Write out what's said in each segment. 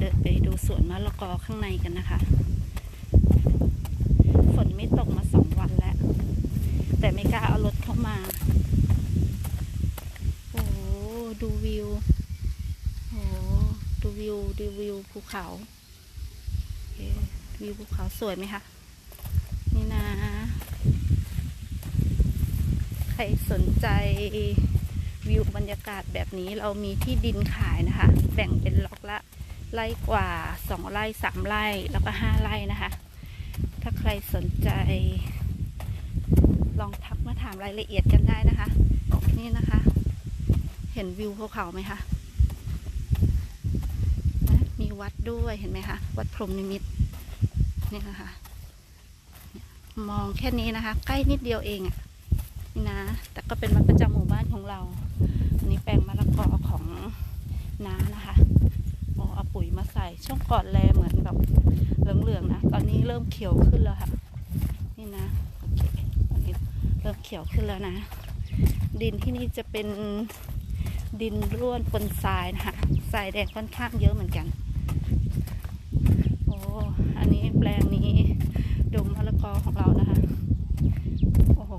เดินไปดูสวนมะละกอข้างในกันนะคะ ฝนไม่ตกมาสองวันแล้ว แต่ไม่กล้าเอารถเข้ามา โอ้ดูวิว โอ้ดูวิวดูวิวภูเขา วิวภูเขาสวยไหมคะ นี่นะ ใครสนใจวิวบรรยากาศแบบนี้เรามีที่ดินขายนะคะ แบ่งเป็นล็อกละ ไร่กว่าสองไร่สามไร่แล้วก็ห้าไร่นะคะ ถ้าใครสนใจ ลองทักมาถามรายละเอียดกันได้นะคะ นี่นะคะ เห็นวิวภูเขาไหมคะมีวัดด้วยเห็นไหมคะ วัดพรมนิมิตนี่นะคะ มองแค่นี้นะคะ ใกล้นิดเดียวเองอะนี่นะ แต่ก็เป็นวัดประจำหมู่บ้านของเรา อันนี้แปลงมะละกอของน้านะคะ ปุ๋ยมาใส่ ช่วงก่อนแลเหมือนแบบเหลืองๆนะ ตอนนี้เริ่มเขียวขึ้นแล้วค่ะ นี่นะ โอเค ตอนนี้เริ่มเขียวขึ้นแล้วนะ ดินที่นี่จะเป็นดินร่วนปนทรายนะคะ ทรายแดงค่อนข้างเยอะเหมือนกัน โอ้ อันนี้แปลงนี้ดมมะละกอของเรานะคะ โอ้โห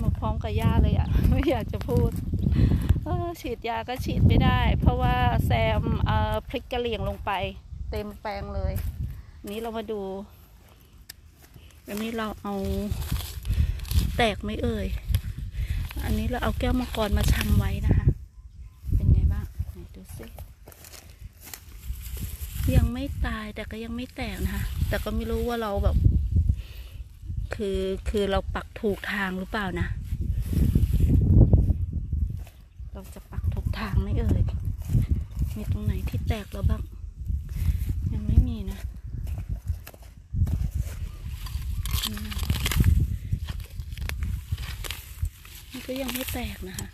มาพร้อมกับหญ้าเลยอะ่ะ ไม่อยากจะพูด ออฉีดยาก็ฉีดไม่ได้ เพราะว่าแซมเอ่อพริกกระเหลี่ยงลงไป เต็มแปลงเลย นี้เรามาดูอันนี้เราเอาแตกไหม่เอ่ย อันนี้เราเอาแก้วมังกรมาชำไว้นะคะ เป็นไงบ้างไหนดูสิยังไม่ตายแต่ก็ยังไม่แตกนะคะ แต่ก็ไม่รู้ว่าเราแบบ คือคือเราปักถูกทางหรือเปล่านะ เราจะปักถูกทางไหมเอ่ย มีต รงไหนที่แตกแล้วบ้าง ยังไม่มีนะอืมมันก็ยังไม่แตกนะคะ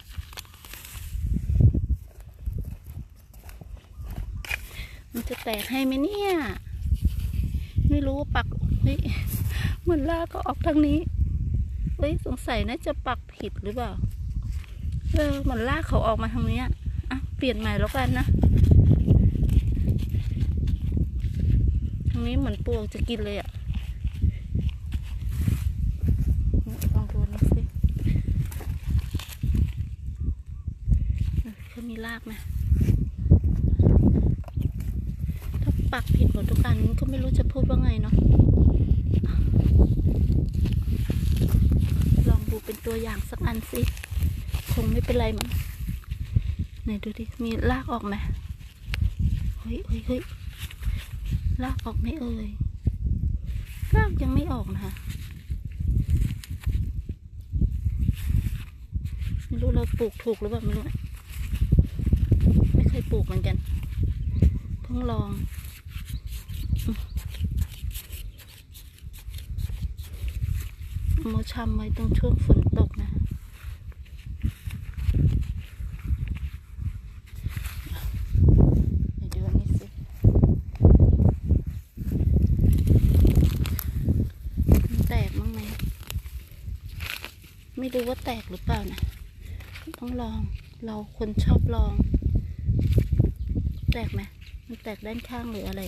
มันจะแตกให้ไหมเนี่ย ไม่รู้ปักเฮ้ยเหมือนลากก็ออกทางนี้เฮ้ยสงสัยน่าจะปักผิดหรือเปล่าเออเหมือนลากเขาออกมาทางนี้อะเปลี่ยนใหม่แล้วกันนะ ทาง นี้เหมือนปวกจะกินเลยอะ่ะลองดูนี่สิเออเขามีรากไหมถ้าปักผิดหมดทุกอันก็ไม่รู้จะพูดว่าไงเนาะลองดูเป็นตัวอย่างสักอันสิ คงไม่เป็นไรมั้งไหนดูดิ มีรากออกไหมเฮ้ยเฮ้ยเฮ้ย รากออกไหมเอ่ยรากยังไม่ออกนะคะไม่รู้เราปลูกถูกหรือเปล่าไม่รู้ไม่เคยปลูกเหมือนกันเพิ่งลองมาชำไว้ตรงช่วงฝนตกนะ ไปดูอันนี้สิ มันแตกมั้งไหม ไม่รู้ว่าแตกหรือเปล่า นะต้องลองเราคนชอบลอง แตกไหมมันแตกด้านข้างหรืออะไร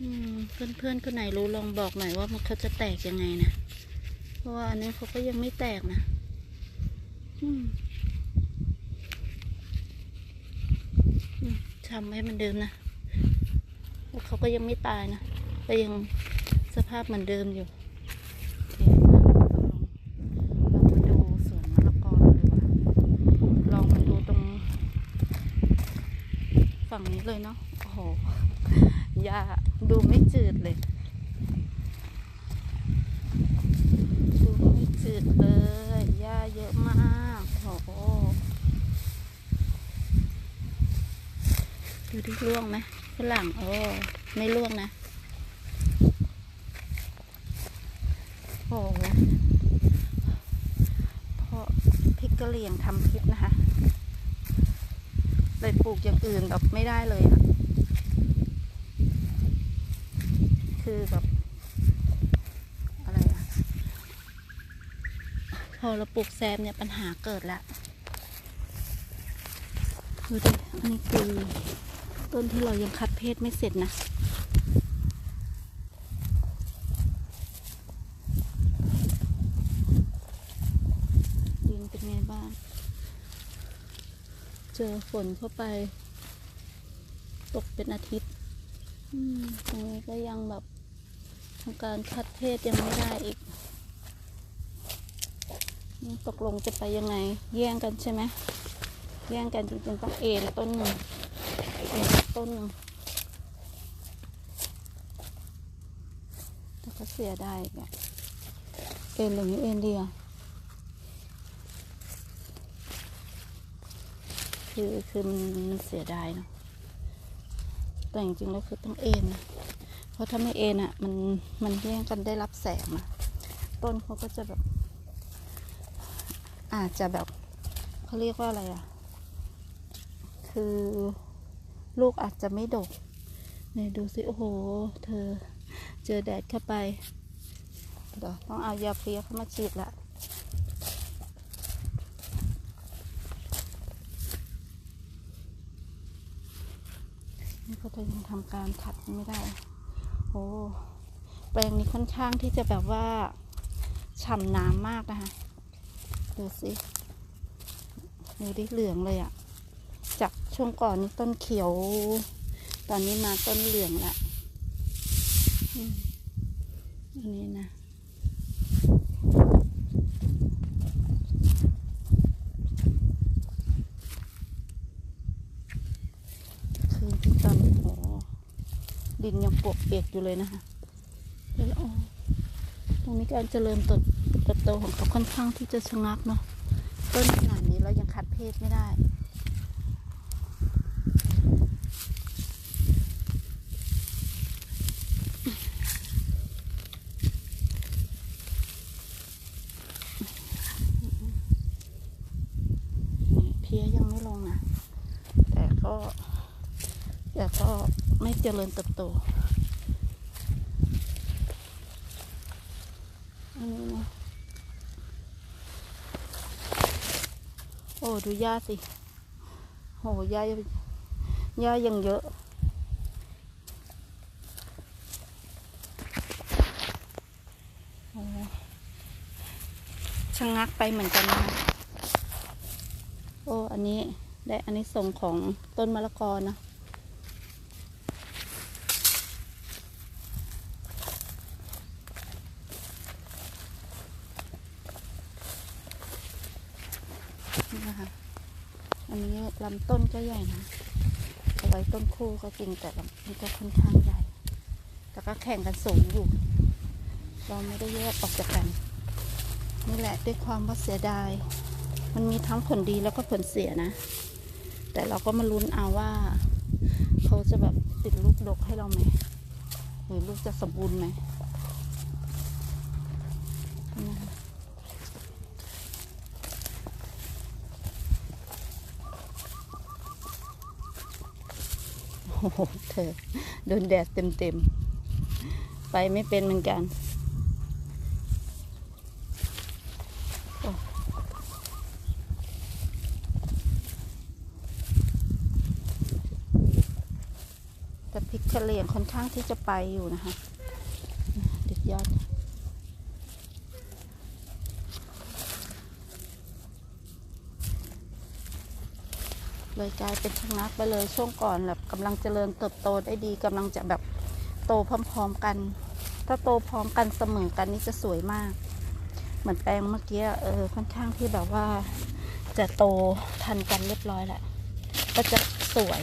อืมเพื่อนๆคนไหนรู้ลองบอกหน่อยว่ามันเขาจะแตกยังไงนะ เพราะว่าอันนี้เขาก็ยังไม่แตกนะทำให้มันเดิมนะแล้วเขาก็ยังไม่ตายนะ ก็ยังสภาพเหมือนเดิมอยู่โอเคเรามาดูสวนมะละกอเราดีกว่าลองมาดูตรงฝั่งนี้เลยเนาะ โอ้โหหญ้าดูไม่จืดเลย ดูไม่จืดเลยหญ้าเยอะมากโอ้โหดูที่ร่วงไหมฝรั่งโอ้ไม่ร่วงนะ โอ้โหเพราะพริ กะเหรี่ยงทำพิษนะคะเลยปลูกอย่างอื่นแบบไม่ได้เลยอะคือแบบอะไรอะพอเราปลูกแซมเนี่ยปัญหาเกิดล้วดูดิอันนี้คือต้นที่เรายังคัดเพศไม่เสร็จนะ ดินเป็นไงบ้าง เจอฝนเข้าไป ตกเป็นอาทิตย์ตรงนี้ก็ยังแบบทำการคัดเพศยังไม่ได้อีกตกลงจะไปยังไง แย่งกันใช่ไหมแย่งกันจริงๆต้องเอ็นต้นหนึ่งเอ็นต้นหนึ่งแต่ก็เสียดายอีกอะเอ็นหรือไม่เอ็นดีอะ คือคือมันเสียดายเนาะแต่จริงๆแล้วคือต้องเอ็นนะเพราะถ้าไม่เอ็นอะมันมันแย่งกันได้รับแสงนะต้นเขาก็จะแบบ อาจจะแบบเขาเรียกว่าอะไรอะ คือลูกอาจจะไม่ดกเนี่ยดูสิ โอ้โห เธอเจอแดดเข้าไปเดี๋ยวต้องเอายาเพลียเข้ามาฉีดละ นี่ก็จะยังทำการขัดไม่ได้ โอ้แปลงนี้ค่อนข้างที่จะแบบว่าฉ่ำน้ำมากนะคะ ดูสิดูดิเหลืองเลยอะจากช่วงก่อนนี้ต้นเขียว ตอนนี้มาต้นเหลืองละอันนี้นะ คืนที่ตอนโอ้ ดินยังปวกเปียกอยู่เลยนะคะแล้วตรงนี้การเจริญเติบเติบโตของเขาค่อนข้างที่จะชะงักเนาะต้นขนาดนี้เรายังคัดเพศไม่ได้ นี่เพี้ยยังไม่ลงนะ แต่ก็แต่ก็ไม่ เจริญเติบโตโอ้ดูหญ้าสิโหหญ้าหญ้ายังเยอะชะงักไปเหมือนกันนะคะโอ้ อันนี้ได้อันนี้ส่งของต้นมะละกอนะ นะคะ อันนี้ลำต้นก็ใหญ่นะเอาไว้ต้นคู่ก็จริงแต่ลำต้นก็ค่อนข้างใหญ่ แต่ก็แข่งกันสูงอยู่ เราไม่ได้แยกออกจากกัน นี่แหละด้วยความว่าเสียดาย มันมีทั้งผลดีแล้วก็ผลเสียนะ แต่เราก็มาลุ้นเอาว่า เขาจะแบบติดลูกดกให้เราไหมหรือลูกจะสมบูรณ์ไหมนะคะ โอ้โหเธอโดนแดดเต็มๆ ไปไม่เป็นเหมือนกัน แต่พริกกะเหรี่ยงค่อนข้างที่จะไปอยู่นะคะเด็ดยอด เลยกลายเป็นชะงักไปเลยช่วงก่อนแบบกำลังเจริญเติบโตได้ดีกำลังจะแบบโตพร้อมๆกัน ถ้าโตพร้อมกันเสมอกันนี่จะสวยมาก เหมือนแปลงเมื่อกี้เออค่อนข้างที่แบบว่า จะโตทันกันเรียบร้อยแหละก็จะสวย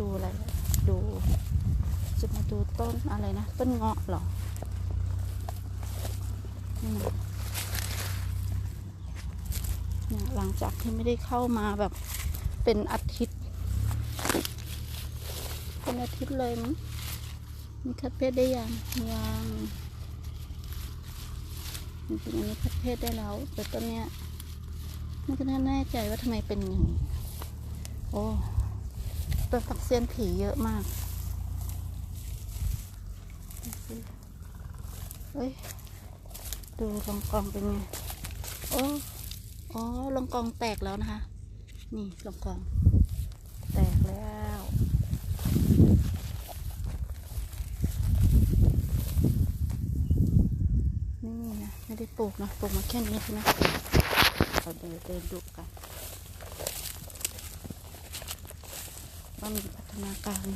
ดูอะไร ดู จะมาดูต้นอะไรนะ ต้นเงาะหรอ หลังจากที่ไม่ได้เข้ามาแบบเป็นอาทิตย์ เป็นอาทิตย์เลยมั้งมีคัดเพศได้ยังยังจริงๆอันนี้คัดเพศได้แล้ว แต่ต้นเนี้ยไม่ก็น่แน่ใจว่าทำไมเป็นอย่างนี้โอ้ต้นผักเสี้ยนผีเยอะมากเฮ้ย ดูลองกองเป็นไงโอ้อ๋อลองกองแตกแล้วนะคะ นี่ลองกอง แตกแล้วนี่นะไม่ได้ปลูกนะปลูกมาแค่นี้ใช่ไหมเราเดินเดินดูกันว่ามีพัฒนาการ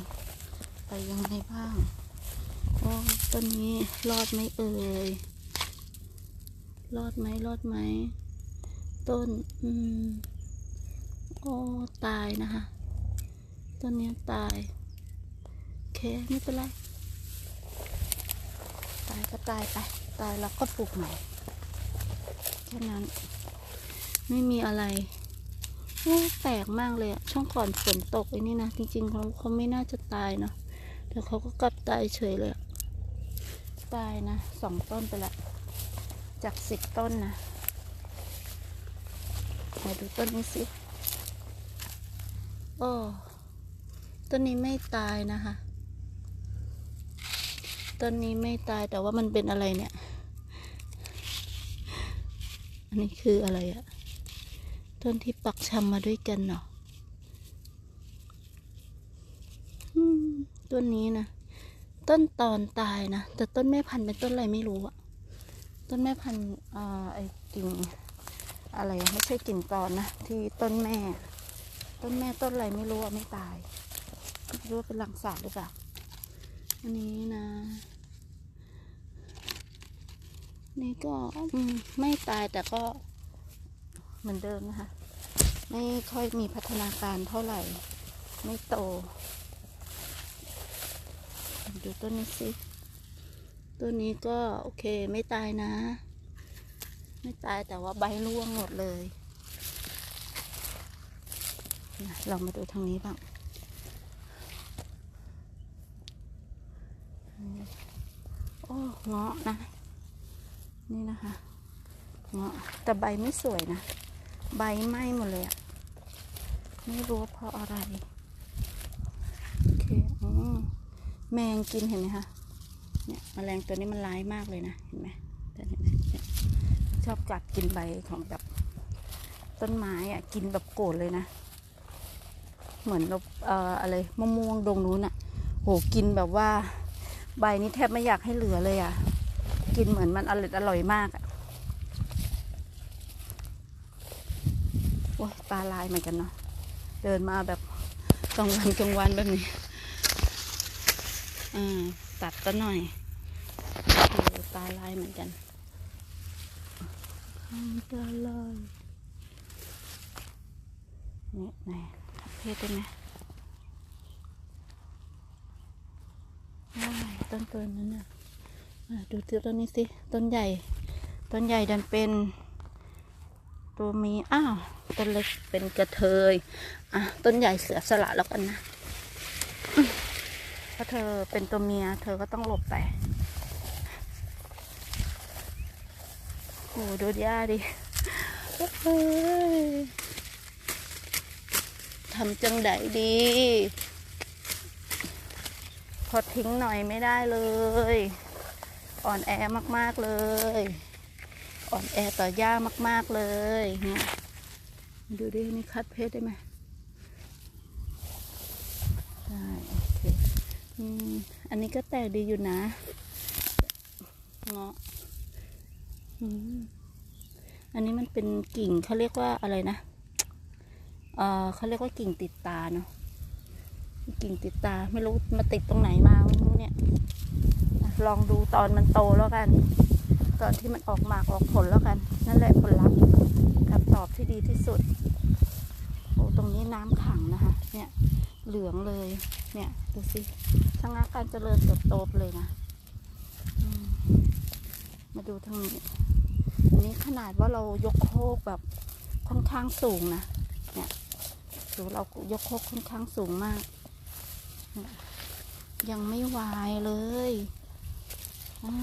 ไปยังไงบ้าง โอ้ต้นนี้รอดไหมเอ่ย รอดไหมรอดไหม ต้น อืม โอ้ ตายนะคะ ต้นนี้ตาย โอเค ไม่เป็นไร ตายก็ตายไป ตายแล้วก็ปลูกใหม่แค่นั้น ไม่มีอะไรโอ้แปลกมากเลยอะช่องก่อนฝนตกไอ้นี่นะ จริงๆเขาเขาไม่น่าจะตายเนาะแต่เขาก็กลับตายเฉยเลย ตายนะสองต้นไปละ จากสิบต้นนะมาดูต้นนี้สิโอ้ต้นนี้ไม่ตายนะคะ ต้นนี้ไม่ตายแต่ว่ามันเป็นอะไรเนี่ย อันนี้คืออะไรอะต้นที่ปักชำมาด้วยกันเนาะต้นนี้นะ ต้นตอนตายนะ แต่ต้นแม่พันธุ์เป็นต้นอะไรไม่รู้อะ ต้นแม่พันธุ์อ่าไอ้กิ่งอะไรไม่ใช่กิ่งตอนนะ ที่ต้นแม่ ต้นแม่ต้นอะไรไม่รู้ไม่ตายไม่รู้ว่าเป็นหลังสาหรือเปล่าอันนี้นะ นี่ก็ไม่ตายแต่ก็เหมือนเดิมนะคะ ไม่ค่อยมีพัฒนาการเท่าไหร่ ไม่โต ดูต้นนี้สิ ต้นนี้ก็โอเคไม่ตายนะ ไม่ตายแต่ว่าใบร่วงหมดเลยเรามาดูทางนี้บ้างโอ้เงาะนะ นี่นะคะเงาะแต่ใบไม่สวยนะ ใบไหม้หมดเลยอะไม่รู้เพราะอะไร โอเคอแมงกินเห็นไหมคะ เนี่ยแมลงตัวนี้มันร้ายมากเลยนะเห็นไหมชอบกัดกินใบของแบบต้นไม้อะกินแบบโกรธเลยนะ เหมือนเราเอ่ออะไรมะม่วงดงนู้นอะโหกินแบบว่า ใบนี้แทบไม่อยากให้เหลือเลยอะ กินเหมือนมันอร่อยอร่อยมากอะโอ้ยตาลายเหมือนกันเนาะเดินมาแบบกลางวันกลางวันแบบนี้อ่าตัดก็หน่อย โอ้ตาลายเหมือนกันตาลายนี่ไหนทับเพศได้ไหมว้ายต้นตัวนั้นน่ะอะดูต้นนี้สิ ต้นใหญ่ ต้นใหญ่ดันเป็นตัวเมียอ้าวต้นเล็กเป็นกระเทย อะ ต้นใหญ่เสือสละแล้วกันนะอืมเพราะเธอเป็นตัวเมีย เธอก็ต้องหลบไป โอ้ดูหญ้าดิทำจังไดดี พอทิ้งหน่อยไม่ได้เลย อ่อนแอมากๆเลย อ่อนแอต่อหญ้ามาก ๆเลยเนี่ยดูดินี่คัดเพชรได้ไหมได้โอเคอืมอันนี้ก็แตกดีอยู่นะเงาะ อันนี้มันเป็นกิ่งเขาเรียกว่าอะไรนะเออเขาเรียกว่ากิ่งติดตาเนาะ กิ่งติดตาไม่รู้มาติดตรงไหนมาไม่รู้เนี่ย ลองดูตอนมันโตแล้วกัน ตอนที่มันออกหมากออกผลแล้วกัน นั่นแหละผลลัพธ์คำตอบที่ดีที่สุด โอ้ตรงนี้น้ำขังนะคะ เนี่ย เหลืองเลย เนี่ยดูสิชะงักการเจริญเติบโตเลยนะอื มาดูทางนี้อันนี้ขนาดว่าเรายกโคกแบบค่อนข้างสูงนะ เนี่ยดูเรายกโคกค่อนข้างสูงมาก ยังไม่วายเลยอ่า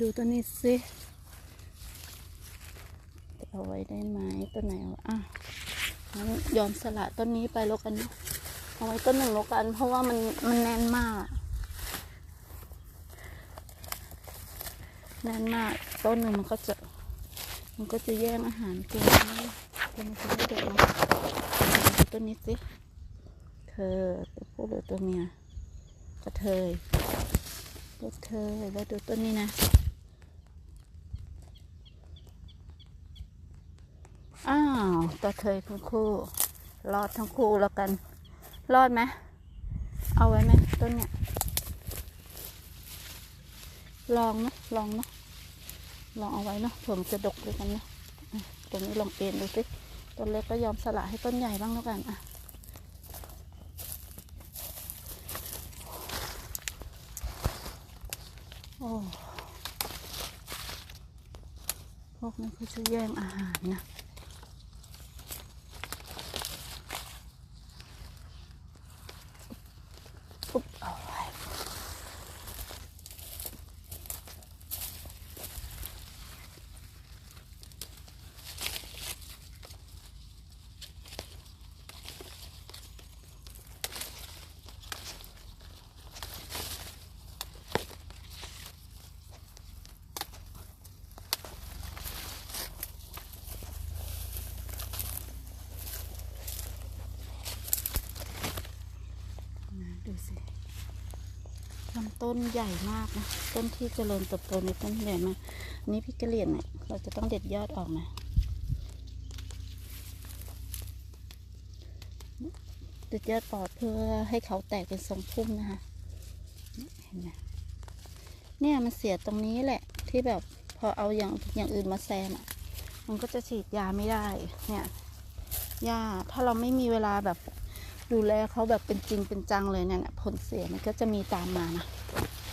ดูตัวนี้สิเอาไว้ได้ไหมตัวไหนอาอะงั้นยอมสละต้นนี้ไปแล้วกัน เอาไว้ต้นหนึ่งแล้วกัน เพราะว่ามันมันแน่นมาก แน่นมากต้นหนึ่งมันก็จะ มันก็จะแย่งอาหารกินนะเดี๋ยวมันจะไม่เด็กนะต้นนี้สิเธอตัวผู้หรือตัวเมียกระเทยกระเทยแล้วดูต้นนี้นะอ้าวตะเทยทั้งคู่รอดทั้งคู่แล้วกัน รอดไหมเอาไว้ไหมต้นเนี้ยลองนะลองนะ ลองเอาไว้เนาะผมนจะดกด้วยกันนะอะตรงนี้ลองเอ็นดูสิต้นเล็กก็ยอมสละให้ต้นใหญ่บ้างแล้วกันอะโอ้พวกนี้เขาจะแย่งอาหารนะ ปุ๊บเอาไว้นะดูสิลำ ต้นใหญ่มากนะ ต้นที่เจริญเติบโตในต้นใหญ่มากนี้พี่กระเหรียนเนี่ยเราจะต้องเด็ดยอดออกนะเด็ดยอดปอดเพื่อให้เขาแตกเป็นทรงพุ่มนะคะเห็นไหมเนี่ยมันเสียตรงนี้แหละ ที่แบบพอเอาอย่างอย่างอื่นมาแซมอะ มันก็จะฉีดยาไม่ได้เนี่ยยาถ้าเราไม่มีเวลาแบบดูแลเขาแบบเป็นจริงเป็นจังเลยเนี่ยผลเสียมันก็จะมีตามมานะ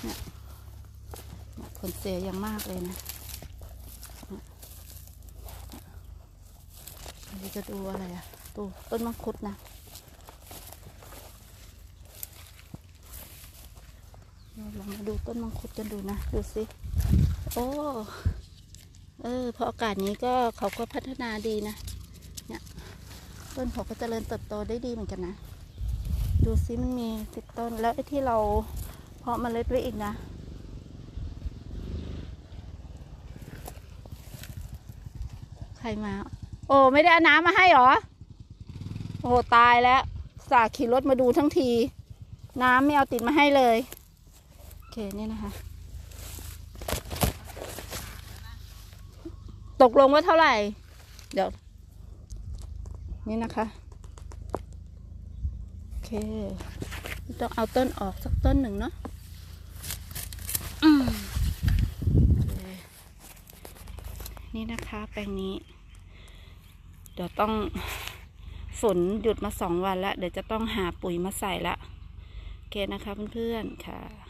เนี่ยผลเสียอย่างมากเลยนะเนี่จะดูอะไรอะดูต้นมังคุดนะเราลองมาดูต้นมังคุดกันดูนะ ดูสิ โอ้ เออ พออากาศนี้ก็เขาก็พัฒนาดีนะ เนี่ย ต้นเขาก็เจริญเติบโตได้ดีเหมือนกันนะ ดูซิมันมีติดต้น แล้วไอ้ที่เราาะเมล็ดไว้อีกนะ ใครมา โอ้ไม่ได้อาน้ำมาให้หรอ โอ้ตายแล้ว สาขี่รถมาดูทั้งที น้ำไม่เอาติดมาให้เลย โอเคนี่นะคะ ตกลงว่าเท่าไหร่ เดี๋ยว นี่นะคะ โอเคต้องเอาต้นออกสักต้นหนึ่งเนาะ นี่นะคะ แปลงนี้ เดี๋ยวต้องฝนหยุดมาสองวันแล้วเดี๋ยวจะต้องหาปุ๋ยมาใส่ละโอเคนะคะเพื่อนๆค่ะ